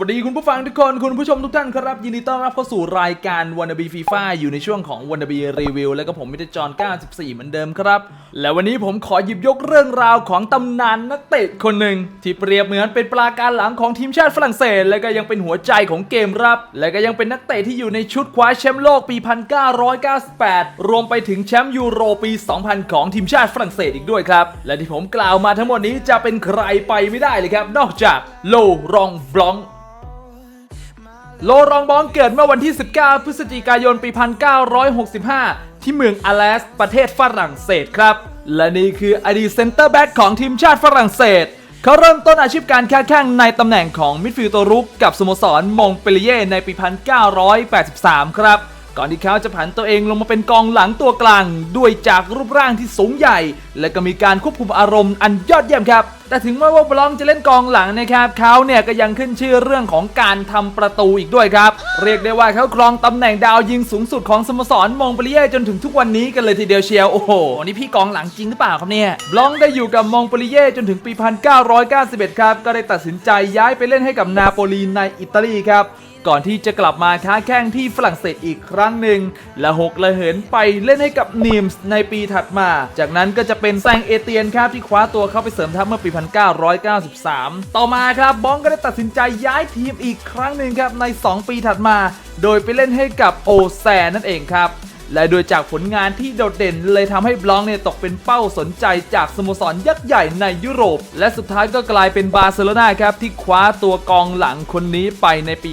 วัสดีคุณผู้ฟังทุกคน คุณผู้ชมทุกท่านครับ ยินดีต้อนรับเข้าสู่รายการวันบีฟีฟ่าอยู่ในช่วงของวันบีรีวิวแล้วก็ผมมิตรจอน 94 เหมือนเดิมครับ และวันนี้ผมขอหยิบยกเรื่องราวของตำนานนักเตะคนหนึ่ง ที่เปรียบเหมือนเป็นปราการหลังของทีมชาติฝรั่งเศส และก็ยังเป็นหัวใจของเกมรับ และก็ยังเป็นนักเตะที่อยู่ในชุดคว้าแชมป์โลกปี 1998 รวมไปถึงแชมป์ยูโรปี 2000 ของทีมชาติฝรั่งเศสอีกด้วยครับและที่ผมกล่าวมาทั้งหมดนี้จะเป็นใครไปไม่ได้เลยครับนอกจากโลรองบลอง โลรองบองเกิดเมื่อวันที่ 19 พฤศจิกายน ปี 1965 ที่เมืองอาเลสประเทศฝรั่งเศสครับ และนี่คืออดีตเซนเตอร์แบ็กของทีมชาติฝรั่งเศส เขาเริ่มต้นอาชีพการค้าแข่งในตำแหน่งของมิดฟิลด์ตัวรุกกับสโมสรมงเปลีเย่ในปี 1983 ครับ ก่อนที่เขาจะผันตัวเองลงมาเป็นกองหลังตัวกลาง ด้วยจากรูปร่างที่สูงใหญ่ และก็มีการควบคุมอารมณ์อันยอดเยี่ยมครับ แต่ถึงแม้ว่าบลองจะเล่นกองหลังนะครับเขาเนี่ยก็ยังขึ้นชื่อเรื่องของการทำประตูอีกด้วยครับ เรียกได้ว่าเขาครองตำแหน่งดาวยิงสูงสุดของสโมสรมงเปลีเย่จนถึงทุกวันนี้กันเลยทีเดียวเชียวโอ้โหนี่พี่กองหลังจริงหรือเปล่าครับเนี่ยบลองได้อยู่กับมงเปลีเย่จนถึงปี 1991 ครับก็ได้ตัดสินใจย้ายไปเล่นให้กับนาโปลีในอิตาลีครับ ก่อนที่จะกลับมาค้าแข่งที่ฝรั่งเศสอีกครั้งหนึ่ง และหกระเหินไปเล่นให้กับนิมส์ในปีถัดมา จากนั้นก็จะเป็นแซงเอเตียนครับที่คว้าตัวเข้าไปเสริมทัพเมื่อปี 1993 ต่อมาครับบ้องก็ได้ตัดสินใจย้ายทีมอีกครั้งหนึ่งครับใน 2 ปีถัดมา โดยไปเล่นให้กับโอแซนั่นเองครับ และโดยจากผลงานที่โดดเด่นเลยทำให้บล็องเนี่ยตกเป็นเป้าสนใจจากสโมสรยักษ์ใหญ่ในยุโรป และสุดท้ายก็กลายเป็นบาร์เซโลนาครับที่คว้าตัวกองหลังคนนี้ไปในปี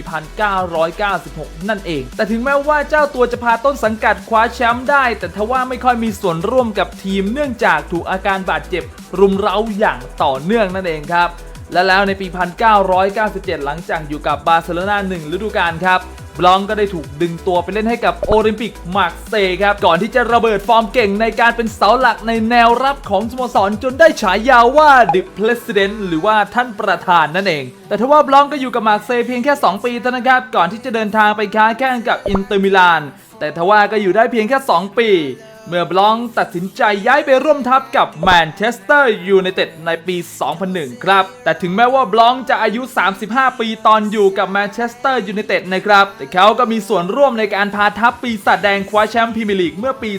1996 นั่นเอง แต่ถึงแม้ว่าเจ้าตัวจะพาต้นสังกัดคว้าแชมป์ได้ แต่ทว่าไม่ค่อยมีส่วนร่วมกับทีมเนื่องจากถูกอาการบาดเจ็บ รุมเร้าอย่างต่อเนื่องนั่นเองครับและแล้วในปี 1997 หลังจากอยู่กับบาร์เซโลนา1ฤดูกาลครับ บลองก็ได้ถูกดึงตัวไปเล่นให้กับโอลิมปิกมาร์กเซย์ครับ ก่อนที่จะระเบิดฟอร์มเก่งในการเป็นเสาหลักในแนวรับของสโมสรจนได้ฉายาว่า The President หรือว่าท่านประธานนั่นเอง แต่ทว่าบลองก็อยู่กับมาร์กเซย์เพียงแค่ 2 ปีเท่านั้นครับ ก่อนที่จะเดินทางไปค้าแข่งกับอินเตอร์มิลาน แต่ทว่าก็อยู่ได้เพียงแค่ 2 ปี เมื่อบลองตัดสินใจย้ายไปร่วมทัพกับแมนเชสเตอร์ยูไนเต็ดในปี 2001 ครับ แต่ถึงแม้ว่าบลองจะอายุ 35 ปีตอนอยู่กับแมนเชสเตอร์ยูไนเต็ดนะครับ แต่เขาก็มีส่วนร่วมในการพาทัพปีศาจแดงคว้าแชมป์พรีเมียร์ลีกเมื่อปี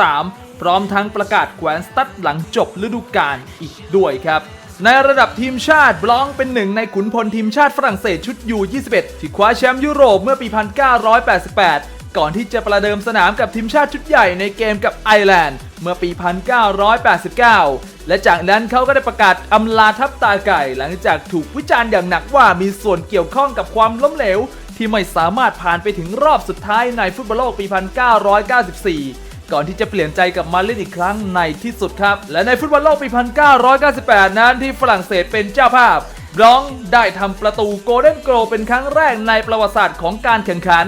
2003 พร้อมทั้งประกาศแขวนสตัดหลังจบฤดูกาลอีกด้วยครับในระดับทีมชาติบลองเป็นหนึ่งในขุนพลทีมชาติฝรั่งเศสชุดยู21ที่คว้าแชมป์ยุโรปเมื่อปี 1988 ก่อนที่จะประเดิมสนามกับทีมชาติชุดใหญ่ในเกมกับไอร์แลนด์ เมื่อปี 1989 และจากนั้นเขาก็ได้ประกาศอำลาทัพตาไก่ หลังจากถูกวิจารณ์อย่างหนักว่ามีส่วนเกี่ยวข้องกับความล้มเหลว ที่ไม่สามารถผ่านไปถึงรอบสุดท้ายในฟุตบอลโลกปี 1994ก่อนที่จะเปลี่ยนใจกับมาเล่นอีกครั้งในที่สุดครับ และในฟุตบอลโลกปี 1998 นั้นที่ฝรั่งเศสเป็นเจ้าภาพบรองได้ทำประตูโกลเด้นโกลเป็นครั้งแรกในประวัติศาสตร์ของการแข่งขัน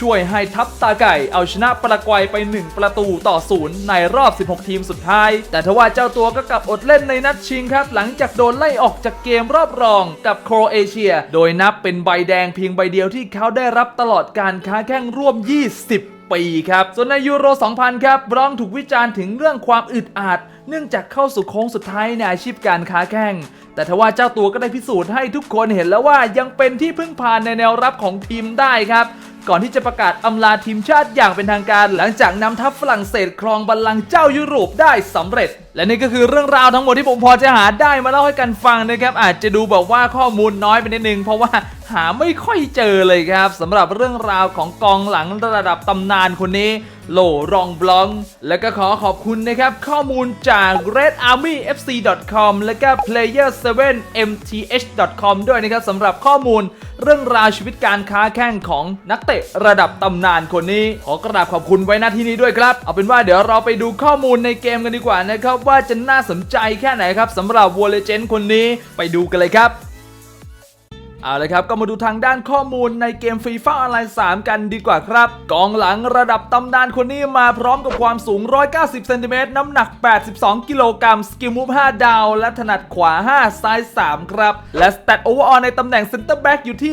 ช่วยให้ทัพตาไก่เอาชนะปารากวัยไป 1 ประตูต่อศูนย์ในรอบ 16 ทีมสุดท้าย แต่ทว่าเจ้าตัวก็กลับอดเล่นในนัดชิงครับ หลังจากโดนไล่ออกจากเกมรอบรองกับโครเอเชีย โดยนับเป็นใบแดงเพียงใบเดียวที่เขาได้รับตลอดการค้าแข่งร่วม 20ปีครับ ส่วนในยูโร 2000 ครับบรองถูกวิจารณ์ถึงเรื่องความอึดอัดเนื่องจากเข้าสู่โค้งสุดท้ายในอาชีพการค้าแข่ง แต่ทว่าเจ้าตัวก็ได้พิสูจน์ให้ทุกคนเห็นแล้วว่ายังเป็นที่พึ่งพาในแนวรับของทีมได้ครับ ก่อนที่จะประกาศอำลาทีมชาติอย่างเป็นทางการ หลังจากนำทัพฝรั่งเศสครองบัลลังก์เจ้ายุโรปได้สำเร็จ และนี่ก็คือเรื่องราวทั้งหมดที่ผมพอจะหาได้มาเล่าให้กันฟังนะครับ อาจจะดูแบบว่าข้อมูลน้อยไปนิดนึง เพราะว่าหาไม่ค่อยเจอเลยครับสำหรับเรื่องราวของกองหลังระดับตำนานคนนี้โลรองบล็อง และก็ขอขอบคุณนะครับ ข้อมูลจาก redarmyfc.com และก็ player7mth.com ด้วยนะครับสำหรับข้อมูลเรื่องราวชีวิตการค้าแข่งของนักเตะระดับตำนานคนนี้ ขอกราบขอบคุณไว้ณที่นี้ด้วยครับ เอาเป็นว่าเดี๋ยวเราไปดูข้อมูลในเกมกันดีกว่านะครับว่าจะน่าสนใจแค่ไหนครับสำหรับวอลเลเจนคนนี้ไปดูกันเลยครับเอาละครับ ก็มาดูทางด้านข้อมูลในเกมฟีฟ่าออนไลน์ 3 กันดีกว่าครับ กองหลังระดับตำนานคนนี้มาพร้อมกับความสูง 190 เซนติเมตร น้ำหนัก 82 กิโลกรัม สกิลมูฟ 5 ดาว และถนัดขวา 5 ซ้าย 3 ครับ และสเตตโอเวอร์ออในตำแหน่งเซนเตอร์แบ็กอยู่ที่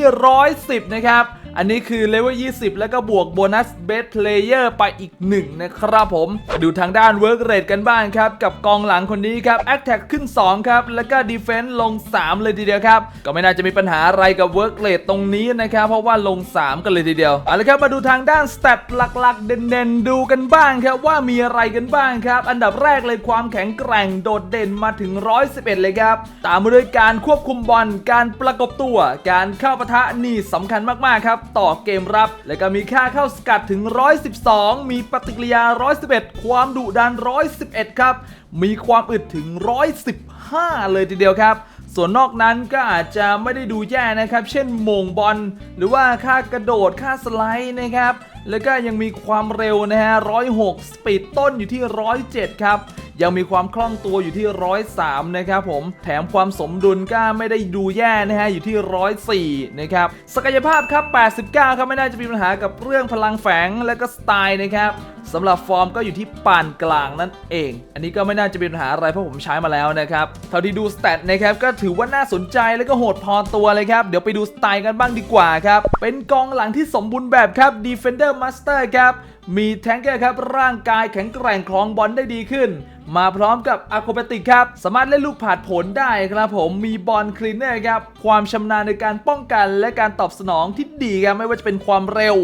110 นะครับ อันนี้คือเลเวล20 แล้วก็บวกโบนัสเบสเพลเยอร์ไปอีก 1 นะครับผม ดูทางด้านเวิร์กเรทกันบ้างครับ กับกองหลังคนนี้ครับแอคแท็กขึ้น 2 ครับ แล้วก็ดีเฟนส์ลง 3 เลยทีเดียวครับ ก็ไม่น่าจะมีปัญหาอะไรกับเวิร์กเลดตรงนี้นะครับ เพราะว่าลง 3 กันเลยทีเดียวเอาละครับมาดูทางด้านสเตตหลักๆ เด่นๆ ดูกันบ้างครับว่ามีอะไรกันบ้างครับ อันดับแรกเลยความแข็งแกร่งโดดเด่นมาถึง 111 เลยครับ ตามมาด้วยการควบคุมบอลการประกบตัว การเข้าปะทะนี่สำคัญมากๆครับต่อเกมรับ และก็มีค่าเข้าสกัดถึง 112 มีปฏิกิริยา 111 ความดุดัน 111 ครับ มีความอึดถึง 115 เลยทีเดียวครับส่วนนอกนั้นก็อาจจะไม่ได้ดูแย่นะครับ เช่นมงบอล หรือว่าค่ากระโดด ค่าสไลด์นะครับ แล้วก็ยังมีความเร็วนะฮะ 106 สปีดต้นอยู่ที่ 107 ครับ ยังมีความคล่องตัวอยู่ที่ 103 นะครับผมแถมความสมดุลก็ไม่ได้ดูแย่นะฮะอยู่ที่ 104 นะครับศักยภาพครับ 89 ครับไม่น่าจะมีปัญหากับเรื่องพลังแฝงและก็สไตล์นะครับ สำหรับฟอร์มก็อยู่ที่ปานกลางนั่นเอง อันนี้ก็ไม่น่าจะเป็นปัญหาอะไรเพราะผมใช้มาแล้วนะครับ เท่าที่ดูสเตตนะครับก็ถือว่าน่าสนใจแล้วก็โหดพอตัวเลยครับ เดี๋ยวไปดูสไตล์กันบ้างดีกว่าครับ เป็นกองหลังที่สมบูรณ์แบบครับ Defender Master ครับ มีแทงเกอร์ครับร่างกายแข็งแกร่งคลองบอลได้ดีขึ้นมาพร้อมกับอะโครบติกครับ สามารถเล่นลูกผาดผลได้ครับผมมีบอลคลีนเนอร์ครับ ความชำนาญในการป้องกันและการตอบสนองที่ดีครับ ไม่ว่าจะเป็นความเร็ว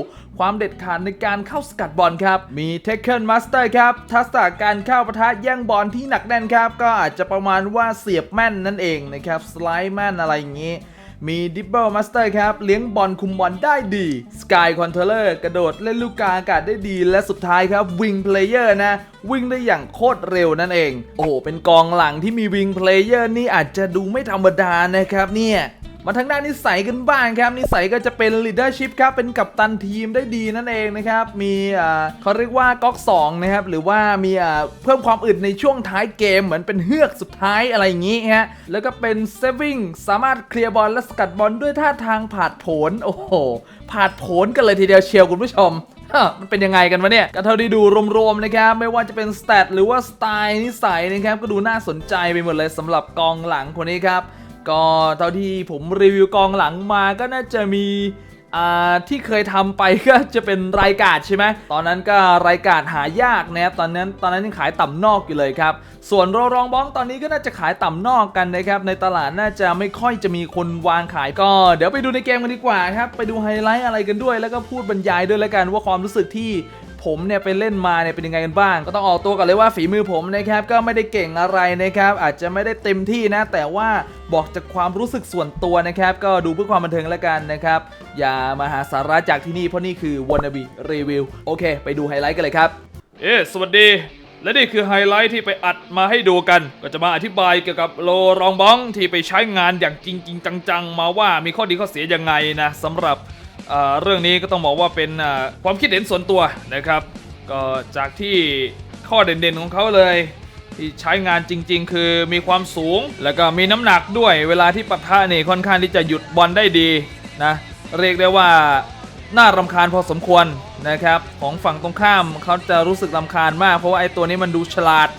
ความเด็ดขาดในการเข้าสกัดบอลครับ มี t a k e n Master ครับ ทักษะการเข้าปะทะแย่งบอลที่หนักแน่นครับ ก็อาจจะประมาณว่าเสียบแม่นนั่นเองนะครับ สไลด์แม่นอะไรอย่างงี้ มี d i b b l e Master ครับ เลี้ยงบอลคุมบอลได้ดี Sky Controller กระโดดเล่นลูกกลางอากาศได้ดี และสุดท้ายครับ Wing Player นะ วิ่งได้อย่างโคตรเร็วนั่นเอง โอ้โหเป็นกองหลังที่มี Wing Player นี่อาจจะดูไม่ธรรมดานะครับเนี่ย มาทางด้านนิสัยกันบ้างครับนิสัยก็จะเป็น leadership ครับเป็นกัปตันทีมได้ดีนั่นเองนะครับมีอ่าเขาเรียกว่าก๊อก2นะครับหรือว่ามีอ่าเพิ่มความอึดในช่วงท้ายเกมเหมือนเป็นเฮือกสุดท้ายอะไรอย่างนี้ฮะแล้วก็เป็น saving สามารถเคลียร์บอลและสกัดบอลด้วยท่าทางผาดโผนโอ้โหผาดโผนกันเลยทีเดียวเชียวคุณผู้ชมมันเป็นยังไงกันวะเนี่ยก็เท่าที่ดูรวมๆนะครับ ไม่ว่าจะเป็นสเตตหรือว่าสไตล์นิสัยนะครับ ก็ดูน่าสนใจไปหมดเลยสำหรับกองหลังคนนี้ครับ ก็เท่าที่ผมรีวิวกองหลังมาก็น่าจะมีที่เคยทำไปก็จะเป็นรายการใช่ไหม ตอนนั้นก็รายการหายากนะครับ ตอนนั้นตอนนั้นยังขายต่ำนอกอยู่เลยครับ ส่วนโรรองบ้องตอนนี้ก็น่าจะขายต่ำนอกกันนะครับ ในตลาดน่าจะไม่ค่อยจะมีคนวางขายก็ เดี๋ยวไปดูในเกมกันดีกว่าครับ ไปดูไฮไลท์อะไรกันด้วย แล้วก็พูดบรรยายด้วยแล้วกันว่าความรู้สึกที่ ผมเนี่ยไปเล่นมาเนี่ยเป็นยังไงกันบ้าง ก็ต้องออกตัวก่อนเลยว่าฝีมือผมนะครับก็ไม่ได้เก่งอะไรนะครับอาจจะไม่ได้เต็มที่นะ แต่ว่าบอกจากความรู้สึกส่วนตัวนะครับก็ดูเพื่อความบันเทิงแล้วกันนะครับอย่ามาหาสาระจากที่นี่เพราะนี่คือ wannabe review โอเค ไปดูไฮไลท์กันเลยครับ เอ๊สวัสดี และนี่คือไฮไลท์ที่ไปอัดมาให้ดูกัน ก็จะมาอธิบายเกี่ยวกับโลรองบ้องที่ไปใช้งานอย่างจริงจริงจังๆ มาว่ามีข้อดีข้อเสียยังไงนะสำหรับ เรื่องนี้ก็ต้องบอกว่าเป็นความคิดเห็นส่วนตัวนะครับ ก็จากที่ข้อเด่นๆของเขาเลย ที่ใช้งานจริง ๆ คือมีความสูง แล้วก็มีน้ำหนักด้วยเวลาที่ปะทะนี่ค่อนข้างที่จะหยุดบอลได้ดีนะเรียกได้ว่าน่ารำคาญพอสมควรนะครับของฝั่งตรงข้ามเขาจะรู้สึกรำคาญมาก เพราะว่าไอ้ตัวนี้มันดูฉลาด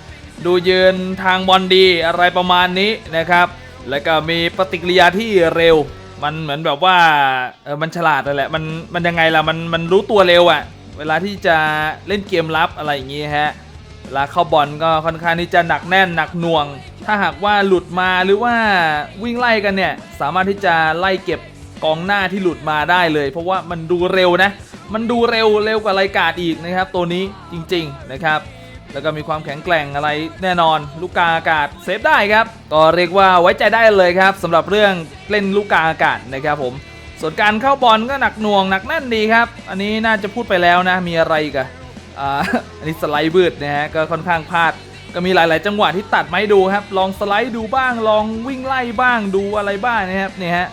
ดูยืนทางบอลดีอะไรประมาณนี้นะครับ แล้วก็มีปฏิกิริยาที่เร็ว มันเหมือนแบบว่าเออมันฉลาดเลยแหละมันมันยังไงล่ะมันมันรู้ตัวเร็วอะเวลาที่จะเล่นเกมรับอะไรอย่างงี้ฮะเวลาเข้าบอลก็ค่อนข้างที่จะหนักแน่นหนักหน่วง ถ้าหากว่าหลุดมาหรือว่าวิ่งไล่กันเนี่ยสามารถที่จะไล่เก็บกองหน้าที่หลุดมาได้เลย เพราะว่ามันดูเร็วนะ มันดูเร็วเร็วกว่ารายการอีกนะครับ ตัวนี้จริง ๆนะครับ แล้วก็มีความแข็งแกร่งอะไรแน่นอน ลูกกาอากาศเซฟได้ครับ ก็เรียกว่าไว้ใจได้เลยครับสำหรับเรื่องเล่นลูกกาอากาศนะครับผม ส่วนการเข้าบอลก็หนักหน่วงหนักแน่นดีครับ อันนี้น่าจะพูดไปแล้วนะมีอะไรกันอ่าอันนี้สไลด์บืดนะฮะก็ค่อนข้างพลาด ก็มีหลาย ๆ จังหวะที่ตัดไมาให้ดูครับ ลองสไลด์ดูบ้าง ลองวิ่งไล่บ้างดูอะไรบ้างนะครับเนี่ยฮะ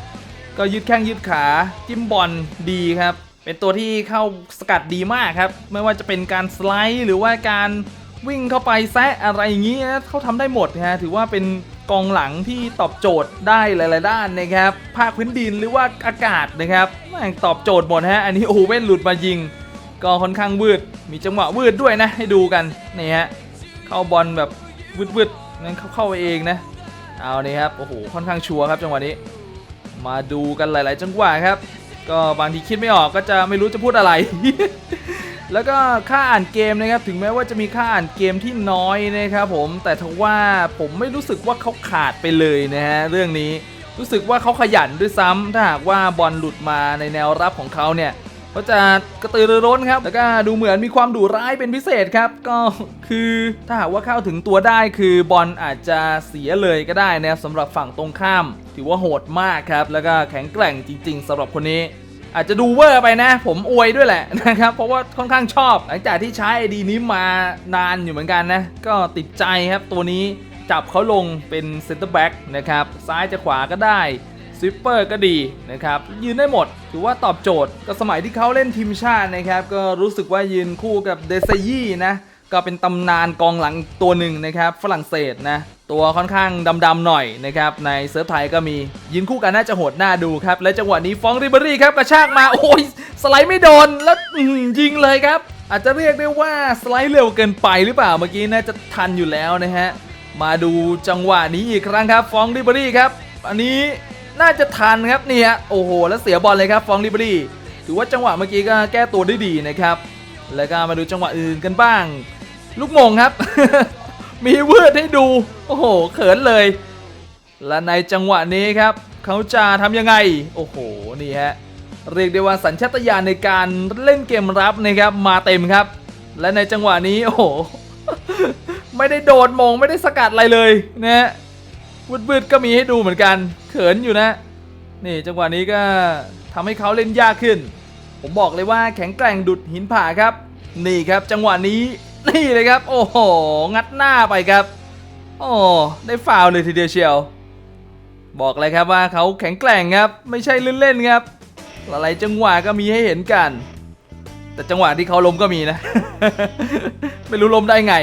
ก็ยืดแข้งยืดขาจิ้มบอลดีครับ เป็นตัวที่เข้าสกัดดีมากครับ ไม่ว่าจะเป็นการสไลด์หรือว่าการ วิ่งเข้าไปแซะอะไรอย่างนี้นะเขาทำได้หมดนะฮะถือว่าเป็นกองหลังที่ตอบโจทย์ได้หลาย ๆ ด้านนะครับภาคพื้นดินหรือว่าอากาศนะครับแม่งตอบโจทย์หมดฮะอันนี้โอเว่นหลุดมายิง ก็ค่อนข้างวืด มีจังหวะวืดด้วยนะให้ดูกันนี่ฮะเข้าบอลแบบวืดๆงั้นเข้าเข้าไปเองนะเอานี่ครับโอ้โหค่อนข้างชัวร์ครับจังหวะนี้ มาดูกันหลาย ๆ จังหวะครับ ก็บางทีคิดไม่ออกก็จะไม่รู้จะพูดอะไร แล้วก็ค่าอ่านเกมนะครับถึงแม้ว่าจะมีค่าอ่านเกมที่น้อยนะครับผมแต่ทว่าผมไม่รู้สึกว่าเขาขาดไปเลยนะฮะเรื่องนี้รู้สึกว่าเขาขยันด้วยซ้ำถ้าหากว่าบอลหลุดมาในแนวรับของเขาเนี่ยเขาจะกระตือรือร้นครับแล้วก็ดูเหมือนมีความดุร้ายเป็นพิเศษครับ ก็คือถ้าหากว่าเข้าถึงตัวได้คือบอลอาจจะเสียเลยก็ได้นะครับสำหรับฝั่งตรงข้าม ถือว่าโหดมากครับแล้วก็แข็งแกร่งจริง ๆสำหรับคนนี้ อาจจะดูเวอร์ไปนะ ผมอวยด้วยแหละนะครับ เพราะว่าค่อนข้างชอบ หลังจากที่ใช้ไอดีนี้มานานอยู่เหมือนกันนะ ก็ติดใจครับตัวนี้จับเขาลงเป็นเซนเตอร์แบ็กนะครับ ซ้ายจะขวาก็ได้สวิปเปอร์ก็ดีนะครับ ยืนได้หมด ถือว่าตอบโจทย์ก็สมัยที่เขาเล่นทีมชาตินะครับ ก็รู้สึกว่ายืนคู่กับเดซยี่นะ ก็เป็นตำนานกองหลังตัวหนึ่งนะครับฝรั่งเศสนะตัวค่อนข้างดำๆหน่อยนะครับในเซิร์ฟไทยก็มียืนคู่กันน่าจะโหดหน้าดูครับ และจังหวะนี้ฟองริเบอรี่ครับกระชากมาโอ้ยสไลด์ไม่โดนแล้วยิงเลยครับ อาจจะเรียกได้ว่าสไลด์เร็วเกินไปหรือเปล่าเมื่อกี้น่าจะทันอยู่แล้วนะฮะมาดูจังหวะนี้อีกครั้งครับฟองริเบอรี่ครับอันนี้น่าจะทันครับเนี่ยโอ้โหแล้วเสียบอลเลยครับฟองริเบอรี่ถือว่าจังหวะเมื่อกี้ก็แก้ตัวได้ดีนะครับแล้วก็มาดูจังหวะอื่นกันบ้าง ลูกมงครับ มีวืดให้ดู โอ้โห เขินเลย และในจังหวะนี้ครับ เขาจะทำยังไง โอ้โห นี่ฮะ เรียกได้ว่าสัญชาตญาณในการเล่นเกมรับนะครับ มาเต็มครับ และในจังหวะนี้โอ้โห ไม่ได้โดดมงไม่ได้สกัดอะไรเลยนะฮะวืดๆก็มีให้ดูเหมือนกัน เขินอยู่นะ นี่จังหวะนี้ก็ทำให้เขาเล่นยากขึ้น ผมบอกเลยว่าแข็งแกร่งดุดหินผ่าครับ นี่ครับจังหวะนี้ นี่เลยครับ โอ้โห งัดหน้าไปครับ โอ้ได้ฟาวเลยทีเดียวเชียว บอกเลยครับว่าเขาแข็งแกร่งครับ ไม่ใช่เล่นๆครับ หลายจังหวะก็มีให้เห็นกัน แต่จังหวะที่เขาล้มก็มีนะ ไม่รู้ล้มได้ไง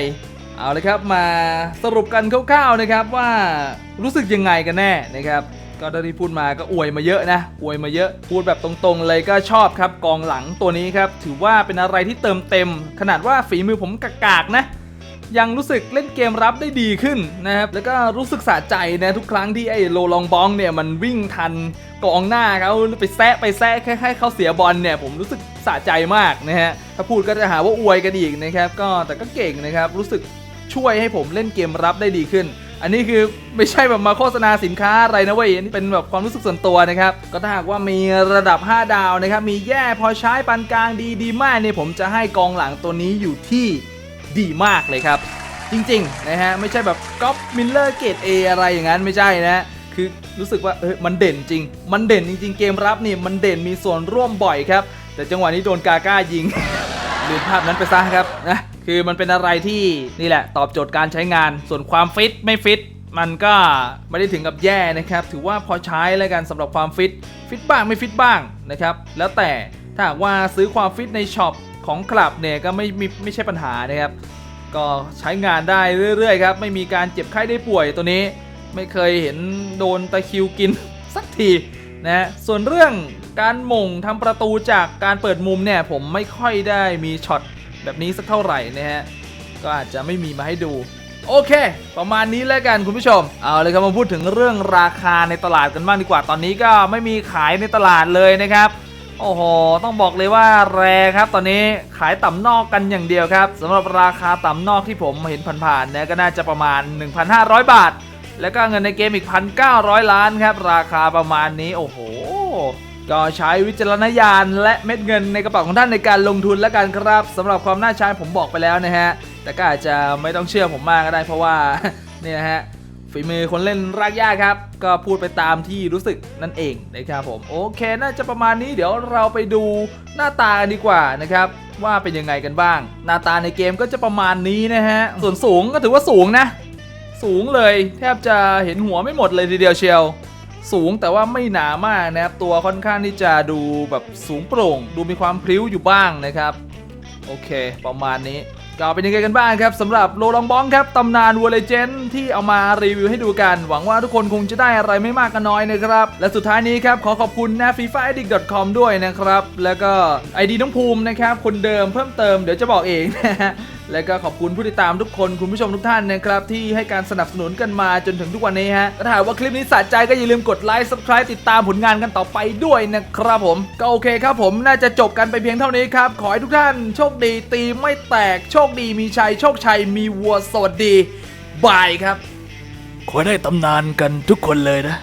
เอาเลยครับมาสรุปกันคร่าวๆนะครับว่ารู้สึกยังไงกันแน่นะครับ ก็ได้ที่พูดมาก็อวยมาเยอะนะอวยมาเยอะ พูดแบบตรงๆเลยก็ชอบครับกองหลังตัวนี้ครับ ถือว่าเป็นอะไรที่เติมเต็ม ขนาดว่าฝีมือผมกากๆนะยังรู้สึกเล่นเกมรับได้ดีขึ้นนะครับ แล้วก็รู้สึกสะใจนะทุกครั้งที่ไอ้โลลองบองเนี่ยมันวิ่งทันกองหน้าเขาไปแซะไปแซะแค่ให้เขาเสียบอลเนี่ยผมรู้สึกสะใจมากนะฮะ ถ้าพูดก็จะหาว่าอวยกันอีกนะครับ ก็แต่ก็เก่งนะครับ รู้สึกช่วยให้ผมเล่นเกมรับได้ดีขึ้น อันนี้คือไม่ใช่แบบมาโฆษณาสินค้าอะไรนะเว้ยอันนี้เป็นแบบความรู้สึกส่วนตัวนะครับ ก็ถ้าหากว่ามีระดับ 5 ดาวนะครับ มีแย่พอใช้ปานกลางดีดีมากเนี่ยผมจะให้กองหลังตัวนี้อยู่ที่ดีมากเลยครับ จริงๆนะฮะไม่ใช่แบบก๊อปมิลเลอร์เกตเออะไรอย่างนั้นไม่ใช่นะคือรู้สึกว่าเออมันเด่นจริง มันเด่นจริง ๆ เกมรับนี่มันเด่นมีส่วนร่วมบ่อยครับ แต่จังหวะนี้โดนกาก้ายิง ลืมภาพนั้นไปซะครับนะคือมันเป็นอะไรที่นี่แหละ ตอบโจทย์การใช้งานส่วนความฟิตไม่ฟิตมันก็ไม่ได้ถึงกับแย่นะครับ ถือว่าพอใช้แล้วกันสำหรับความฟิตฟิตบ้างไม่ฟิตบ้างนะครับ แล้วแต่ถ้าว่าซื้อความฟิตในช็อปของคลับเนี่ยก็ไม่มีไม่ใช่ปัญหานะครับ ก็ใช้งานได้เรื่อยๆครับ ไม่มีการเจ็บไข้ได้ป่วยตัวนี้ ไม่เคยเห็นโดนตะคิวกินสักที นะส่วนเรื่องการมงทำประตูจากการเปิดมุมเนี่ยผมไม่ค่อยได้มีช็อตแบบนี้สักเท่าไหร่นะฮะก็อาจจะไม่มีมาให้ดู โอเค ประมาณนี้แล้วกันคุณผู้ชม เอาเลยครับมาพูดถึงเรื่องราคาในตลาดกันบ้างดีกว่าตอนนี้ก็ไม่มีขายในตลาดเลยนะครับโอ้โห ต้องบอกเลยว่าแรงครับ ตอนนี้ขายต่ำนอกกันอย่างเดียวครับสำหรับราคาต่ำนอกที่ผมเห็นผ่านๆเนี่ยก็น่าจะประมาณ 1,500 บาท แล้วก็เงินในเกมอีก 1,900 ล้านครับ ราคาประมาณนี้โอ้โห ก็ใช้วิจารณญาณและเม็ดเงินในกระเป๋าของท่านในการลงทุนแล้วกันครับสำหรับความน่าใช้ผมบอกไปแล้วนะฮะ แต่ก็อาจจะไม่ต้องเชื่อผมมากก็ได้เพราะว่าเนี่ยนะฮะฝีมือคนเล่นรากหญ้าครับ ก็พูดไปตามที่รู้สึกนั่นเองนะครับผม โอเค น่าจะประมาณนี้เดี๋ยวเราไปดูหน้าตากันดีกว่านะครับ ว่าเป็นยังไงกันบ้าง หน้าตาในเกมก็จะประมาณนี้นะฮะ ส่วนสูงก็ถือว่าสูงนะ สูงเลยแทบจะเห็นหัวไม่หมดเลยทีเดียวเชียว สูงแต่ว่าไม่หนามากนะครับ ตัวค่อนข้างที่จะดูแบบสูงโปร่ง ดูมีความพริ้วอยู่บ้างนะครับ โอเค ประมาณนี้ก็เป็นยังไงกันบ้างครับสำหรับโลลองบองครับตำนานวัวเลเจนที่เอามารีวิวให้ดูกัน หวังว่าทุกคนคงจะได้อะไรไม่มากก็น้อยนะครับ และสุดท้ายนี้ครับ ขอขอบคุณนะ FIFA Addict com ด้วยนะครับ แล้วก็ ID น้องภูมินะครับ คนเดิมเพิ่มเติมเดี๋ยวจะบอกเองนะฮะแล้วก็ขอบคุณผู้ติดตามทุกคนคุณผู้ชมทุกท่านนะครับที่ให้การสนับสนุนกันมาจนถึงทุกวันนี้ฮะถ้าหากว่าคลิปนี้สะใจก็อย่าลืมกดไลค์ subscribe ติดตามผลงานกันต่อไปด้วยนะครับผม ก็โอเคครับผมน่าจะจบกันไปเพียงเท่านี้ครับ ขอให้ทุกท่านโชคดีตีไม่แตกโชคดีมีชัยโชคชัยมีวัวสวัสดีบายครับ ขอได้ตำนานกันทุกคนเลยนะ